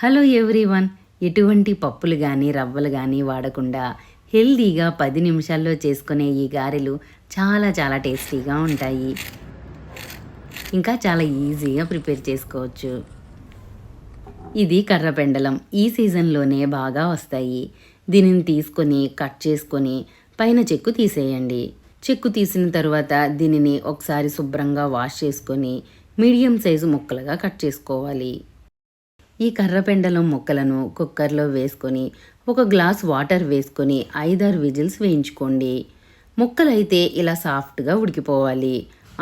Hello everyone. ఎటువంటి పప్పులు కానీ రవ్వలు కానీ వాడకుండా హెల్దీగా పది నిమిషాల్లో చేసుకునే ఈ గారెలు చాలా చాలా టేస్టీగా ఉంటాయి. ఇంకా చాలా ఈజీగా ప్రిపేర్ చేసుకోవచ్చు. ఇది కర్రపెండలం ఈ సీజన్లోనే బాగా వస్తాయి. దీనిని తీసుకొని కట్ చేసుకొని పైన చెక్కు తీసేయండి. చెక్కు తీసిన తర్వాత దీనిని ఒకసారి శుభ్రంగా వాష్ చేసుకొని మీడియం సైజు ముక్కలుగా కట్ చేసుకోవాలి. ఈ కర్రపెండలం ముక్కలను కుక్కర్లో వేసుకొని ఒక గ్లాస్ వాటర్ వేసుకొని ఐదారు విజిల్స్ వేయించుకోండి. ముక్కలైతే ఇలా సాఫ్ట్గా ఉడికిపోవాలి.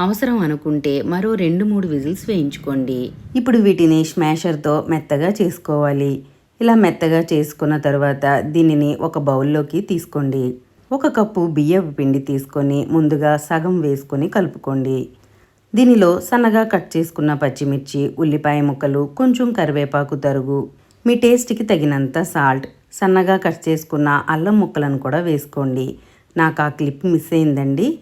అవసరం అనుకుంటే మరో రెండు మూడు విజిల్స్ వేయించుకోండి. ఇప్పుడు వీటిని స్మాషర్తో మెత్తగా చేసుకోవాలి. ఇలా మెత్తగా చేసుకున్న తర్వాత దీనిని ఒక బౌల్లోకి తీసుకోండి. ఒక కప్పు బియ్యపు పిండి తీసుకొని ముందుగా సగం వేసుకొని కలుపుకోండి. దీనిలో సన్నగా కట్ చేసుకున్న పచ్చిమిర్చి ఉల్లిపాయ ముక్కలు కొంచెం కరివేపాకు తరుగు. మీ టేస్ట్కి తగినంత సాల్ట్. సన్నగా కట్ చేసుకున్న అల్లం ముక్కలను కూడా వేసుకోండి. నాకు ఆ క్లిప్ మిస్ అయిందండి.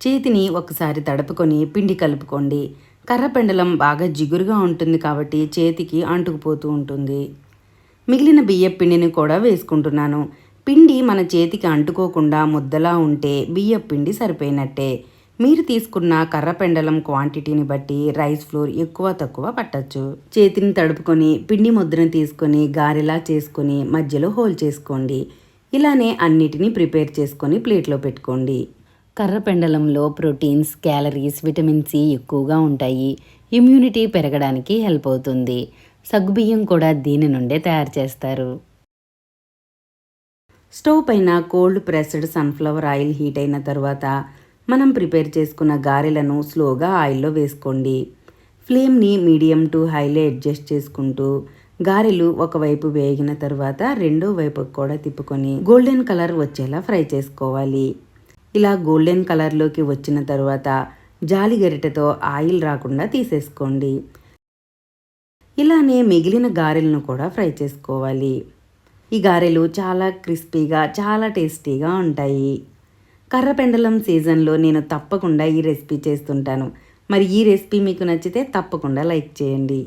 చేతిని ఒకసారి తడుపుకొని పిండి కలుపుకోండి. కర్రపెండలం బాగా జిగురుగా ఉంటుంది కాబట్టి చేతికి అంటుకుపోతూ ఉంటుంది. మిగిలిన బియ్యపు పిండిని కూడా వేసుకుంటున్నాను. పిండి మన చేతికి అంటుకోకుండా ముద్దలా ఉంటే బియ్యపు పిండి సరిపోయినట్టే. మీరు తీసుకున్న కర్రపెండలం క్వాంటిటీని బట్టి రైస్ ఫ్లోర్ ఎక్కువ తక్కువ పట్టచ్చు. చేతిని తడుపుకొని పిండి ముద్రను తీసుకొని గారెలా చేసుకొని మధ్యలో హోల్ చేసుకోండి. ఇలానే అన్నిటినీ ప్రిపేర్ చేసుకొని ప్లేట్లో పెట్టుకోండి. కర్రపెండలంలో ప్రోటీన్స్ క్యాలరీస్ విటమిన్ సి ఎక్కువగా ఉంటాయి. ఇమ్యూనిటీ పెరగడానికి హెల్ప్ అవుతుంది. సగ్గుబియ్యం కూడా దీని నుండే తయారు చేస్తారు. స్టవ్ పైన cold pressed sunflower oil heat అయిన తర్వాత మనం ప్రిపేర్ చేసుకున్న గారెలను స్లోగా ఆయిల్లో వేసుకోండి. ఫ్లేమ్ని మీడియం టు హైలో అడ్జస్ట్ చేసుకుంటూ గారెలు ఒకవైపు వేగిన తర్వాత రెండో వైపు కూడా తిప్పుకొని గోల్డెన్ కలర్ వచ్చేలా ఫ్రై చేసుకోవాలి. ఇలా గోల్డెన్ కలర్లోకి వచ్చిన తర్వాత జాలి గరిటెతో ఆయిల్ రాకుండా తీసేసుకోండి. ఇలానే మిగిలిన గారెలను కూడా ఫ్రై చేసుకోవాలి. ఈ గారెలు చాలా క్రిస్పీగా చాలా టేస్టీగా ఉంటాయి. కర్రపెండలం సీజన్లో నేను తప్పకుండా ఈ రెసిపీ చేస్తుంటాను. మరి ఈ రెసిపీ మీకు నచ్చితే తప్పకుండా లైక్ చేయండి.